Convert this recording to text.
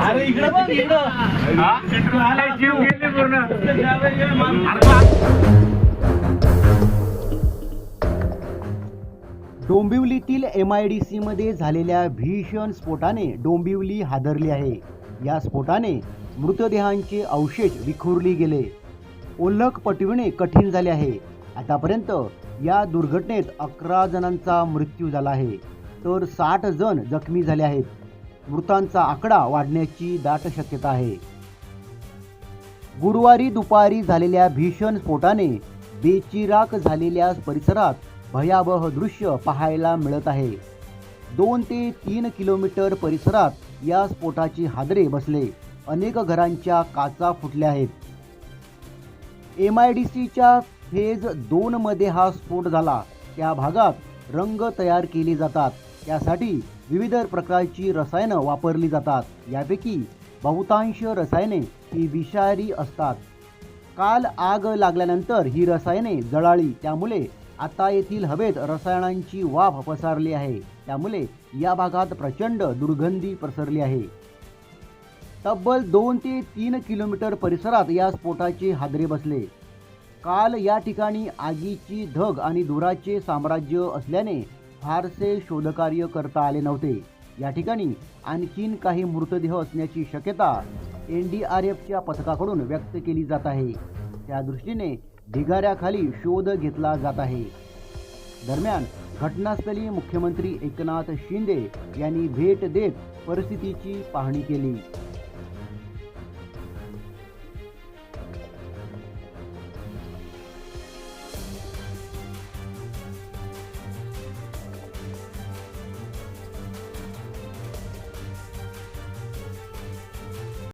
अरे इकडे बघ इकडं. जीव गेले पूर्ण. डोंबिवलीतील एम आय डी सीमध्ये झालेल्या भीषण स्फोटाने डोंबिवली हादरली आहे. या स्फोटाने मृतदेहांचे अवशेष विखुरली गेले. ओळख पटविणे कठीण झाले आहे. आतापर्यंत या दुर्घटनेत अकरा जणांचा मृत्यू झाला आहे. तर साठ जण जखमी झाले आहेत. मृतांचा आकडा वाढण्याची दाट शक्यता आहे. गुरुवारी दुपारी झालेल्या भीषण स्फोटाने बेचिराक झालेल्या परिसरात भयावह दृश्य पाहायला मिळत आहे. दोन ते तीन किलोमीटर परिसरात या स्फोटाची हादरे बसले. अनेक घरांच्या काचा फुटल्या आहेत. एम आय डी सीच्या फेज दोनमध्ये हा स्फोट झाला. त्या भागात रंग तयार केले जातात. त्यासाठी विविध प्रकारची रसायनं वापरली जातात. यापैकी बहुतांश रसायने ही विषारी असतात. काल आग लागल्यानंतर ही रसायने जळाली. त्यामुळे आता येथील हवेत रसायनांची वाफ पसरली आहे. त्यामुळे या भागात प्रचंड दुर्गंधी पसरली आहे. तब्बल दोन ते तीन किलोमीटर परिसरात या स्फोटाचे हादरे बसले. काल या ठिकाणी आगीची धग आणि धुराचे साम्राज्य असल्याने फारसे शोधकार्य करता आले नव्हते. या ठिकाणी आणखीन काही मृतदेह असण्याची शक्यता एन डी आर एफच्या पथकाकडून व्यक्त केली जात आहे. त्या दृष्टीने ढिगाऱ्याखाली शोध घेतला जात आहे. दरम्यान घटनास्थळी मुख्यमंत्री एकनाथ शिंदे यांनी भेट देत परिस्थितीची पाहणी केली.